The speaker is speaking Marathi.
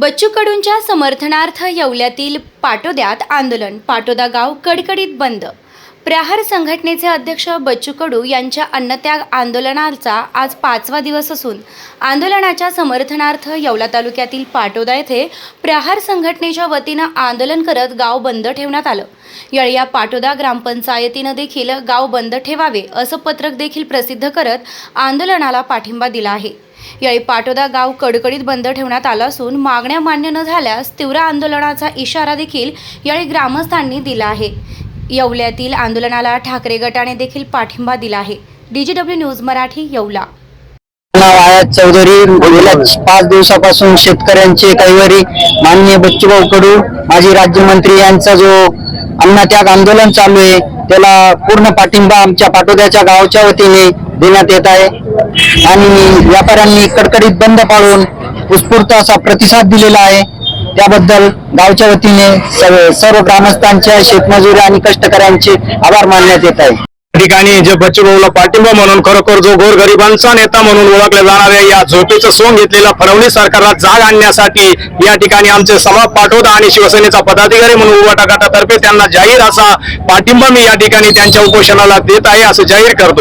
बच्चू कडूंच्या समर्थनार्थ येवल्यातील पाटोद्यात आंदोलन. पाटोदा गाव कडकडीत बंद. प्रहार संघटनेचे अध्यक्ष बच्चू कडू यांच्या अन्नत्याग आंदोलनाचा आज पाचवा दिवस असून आंदोलनाच्या समर्थनार्थ येवला तालुक्यातील पाटोदा येथे प्रहार संघटनेच्या वतीनं आंदोलन करत गाव बंद ठेवण्यात आलं. यावेळी या पाटोदा ग्रामपंचायतीनं देखील गाव बंद ठेवावे असं पत्रक देखील प्रसिद्ध करत आंदोलनाला पाठिंबा दिला आहे. यावेळी पाटोदा गाव कडकडीत बंद ठेवण्यात आलं असून मागण्या मान्य न झाल्यास तीव्र आंदोलनाचा इशारा देखील यावेळी ग्रामस्थांनी दिला आहे. येवल्यातील आंदोलनाला ठाकरे गटाने देखील पाठिंबा दिला आहे. DGW news Marathi Yeola. आयात चौधरी गेल्या पाच दिवसापासून शेतकऱ्यांचे कैवारी माननीय बच्चूभाऊ कडू माजी राज्यमंत्री यांचा जो अन्नत्याग आंदोलन चालू आहे त्याला पूर्ण पाठिंबा आमच्या पाटोद्याच्या गावच्या वतीने देण्यात येत आहे. आणि व्यापाऱ्यांनी कडकडीत बंद पाळून उत्स्फूर्त असा प्रतिसाद दिलेला आहे. त्याबद्दल गावच्या वतीने सर्व सर्व ग्रामस्थांच्या शेतमजुरी आणि कष्टकऱ्यांचे आभार मानण्यात येत आहे. या ठिकाणी जे बच्चूभाऊला पाठिंबा म्हणून खरोखर जो गोरगरिबांचा नेता म्हणून ओळखल्या जाणाऱ्या या झोपेचं सोंग घेतलेल्या फडणवीस सरकारला जाग आणण्यासाठी या ठिकाणी आमचे समाज पाठवता आणि शिवसेनेचा पदाधिकारी म्हणून उभाटा गटातर्फे त्यांना जाहीर असा पाठिंबा मी या ठिकाणी त्यांच्या उपोषणाला देत आहे असं जाहीर करतो.